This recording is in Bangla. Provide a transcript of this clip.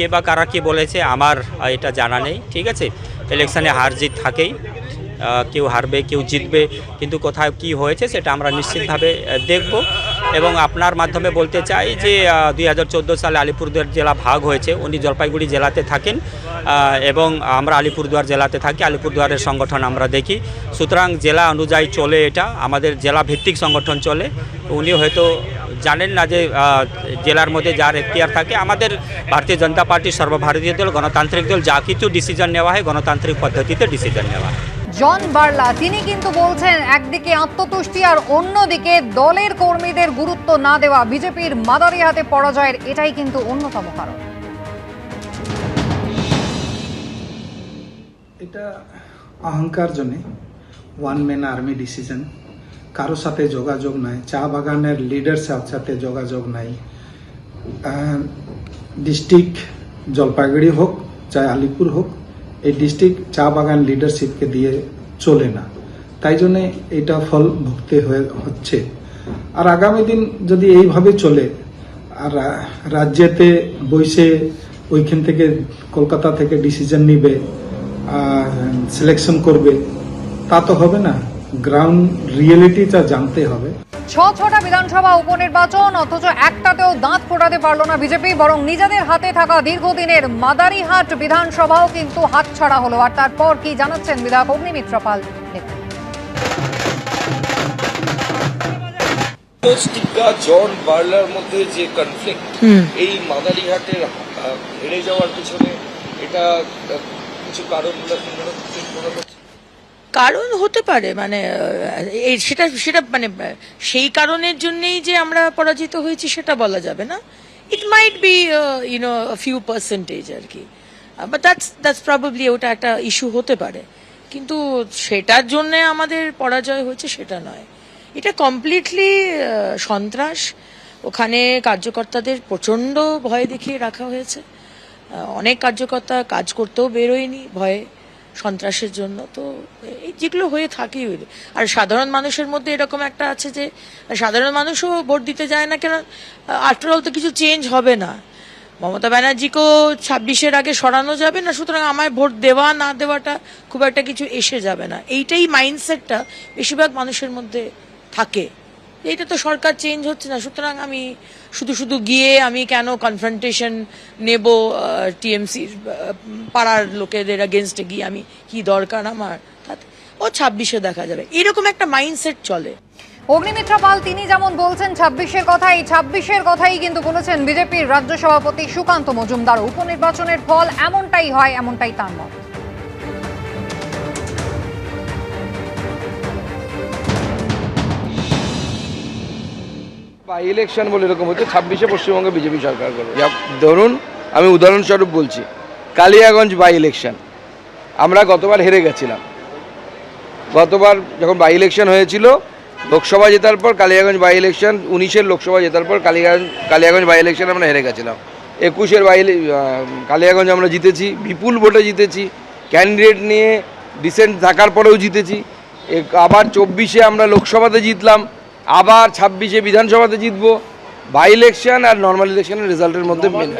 কে বা কারা কি বলেছে আমার এটা জানা নেই, ঠিক আছে? ইলেকশনে হার জিত থাকেই কেউ হারবে, কেউ জিতবে, কিন্তু কোথায় কি হয়েছে সেটা আমরা নিশ্চিতভাবে দেখব। এবং আপনার মাধ্যমে বলতে চাই যে দুই হাজার চোদ্দ সালে আলিপুরদুয়ার জেলা ভাগ হয়েছে, উনি জলপাইগুড়ি জেলাতে থাকেন এবং আমরা আলিপুরদুয়ার জেলাতে থাকি, আলিপুরদুয়ারের সংগঠন আমরা দেখি। সুতরাং জেলা অনুযায়ী চলে এটা, আমাদের জেলা ভিত্তিক সংগঠন চলে, উনি হয়তো জানেন না যে জেলার মধ্যে যার এখতিয়ার থাকে। আমাদের ভারতীয় জনতা পার্টি সর্বভারতীয় দল গণতান্ত্রিক দল যা কিছু ডিসিশন নেওয়া হয় গণতান্ত্রিক পদ্ধতিতে ডিসিশন নেওয়া হয়। জন বার্লা তিনি কিন্তু বলছেন একদিকে আত্মতুষ্টি আর অন্যদিকে দলের কর্মীদের গুরুত্ব না দেওয়া বিজেপির মাদারি হাতে পরাজয়ের এটাই কিন্তু অন্যতম কারণ। এটা অহংকার জন্যে ওয়ান ম্যান আর্মি ডিসিশন কারোর সাথে যোগাযোগ নাই, চা বাগানের লিডার সাথে যোগাযোগ নাই। ডিস্ট্রিক্ট জলপাইগুড়ি হোক, চাই আলিপুর হোক, এই ডিস্ট্রিক্ট চা বাগান লিডারশিপকে দিয়ে চলে না। তাই জন্যে এটা ফল ভুগতে হয়ে, হচ্ছে। আর আগামী দিন যদি এইভাবে চলে, আর রাজ্যেতে বইসে ওইখান থেকে কলকাতা থেকে ডিসিশন নিবে সিলেকশন করবে, তা তো হবে না। গ্রাউন্ড রিয়েলিটিটা জানতে হবে। ছ ছটা বিধানসভা উপনির্বাচন অথচ একটাতেও দাঁত ফোটাতে পারল না বিজেপি বরং নিজেদের হাতে থাকা দীর্ঘদিনের মাদারিহাট বিধানসভাও কিন্তু হাতছাড়া হলো। আর তারপর কি জানাচ্ছেন বিধায়ক অগ্নিমিত্র পাল? টিকা জন বার্লার মধ্যে যে কনফ্লিক্ট এই মাদারিহাটের হেরে যাওয়ার পিছনে এটা কিছু কারণ বলে আপনি মনে করছেন মনে করছেন কারণ হতে পারে মানে সেটা সেটা মানে সেই কারণের জন্যই যে আমরা পরাজিত হয়েছি সেটা বলা যাবে না। It might be you know few percentage আর কি। বাট দ্যাটস দ্যাটস প্রবাবলি ওটা একটা ইস্যু হতে পারে। কিন্তু সেটার জন্য আমাদের পরাজয় হয়েছে সেটা নয়। এটা কমপ্লিটলি সন্ত্রাস। ওখানে কার্যকর্তাদের প্রচণ্ড ভয় দেখিয়ে রাখা হয়েছে। অনেক কার্যকর্তা কাজ করতেও বেরোয়নি ভয়ে। সন্ত্রাসের জন্য। তো এই যেগুলো হয়ে থাকে, আর সাধারণ মানুষের মধ্যে এরকম একটা আছে যে, সাধারণ মানুষও ভোট দিতে যায় না কেন? আফটার অল তো কিছু চেঞ্জ হবে না। মমতা ব্যানার্জিকেও ছাব্বিশের আগে সরানো যাবে না, সুতরাং আমায় ভোট দেওয়া না দেওয়াটা খুব একটা কিছু এসে যাবে না। এইটাই মাইন্ডসেটটা বেশিরভাগ মানুষের মধ্যে থাকে। এইটা তো সরকার চেঞ্জ হচ্ছে না। সুতরাং আমি শুধু শুধু গিয়ে আমি কেন কনফ্রন্টেশন নেব টিএমসির পাড়ার লোকেদের এগেনস্টে গিয়ে আমি কি দরকার আমার? ও ছাব্বিশে দেখা যাবে। এরকম একটা মাইন্ডসেট চলে। অগ্নিমিত্র পাল, তিনি যেমন বলছেন, ছাব্বিশের কথাই ছাব্বিশের কথাই কিন্তু বলেছেন বিজেপির রাজ্য সভাপতি সুকান্ত মজুমদার। উপনির্বাচনের ফল এমনটাই হয়, এমনটাই তার মত। ইলেকশন বলে এরকম হচ্ছে, ছাব্বিশে পশ্চিমবঙ্গে বিজেপি সরকার করবে। ধরুন, আমি উদাহরণস্বরূপ বলছি, কালিয়াগঞ্জ বাই ইলেকশন আমরা গতবার হেরে গেছিলাম। গতবার যখন বাই ইলেকশন হয়েছিল, লোকসভা জেতার পর কালিয়াগঞ্জ বাই ইলেকশন উনিশের লোকসভা জেতার পর কালিয়াগঞ্জ কালিয়াগঞ্জ বাই ইলেকশন আমরা হেরে গেছিলাম। একুশের বাই কালিয়াগঞ্জ আমরা জিতেছি, বিপুল ভোটে জিতেছি ক্যান্ডিডেট নিয়ে ডিসেন্ট থাকার পরেও জিতেছি। আবার চব্বিশে আমরা লোকসভাতে জিতলাম। আবার ছাব্বিশে বিধানসভাতে জিতবো বাই ইলেকশন আর নর্মাল ইলেকশনের রেজাল্টের মধ্যে মেন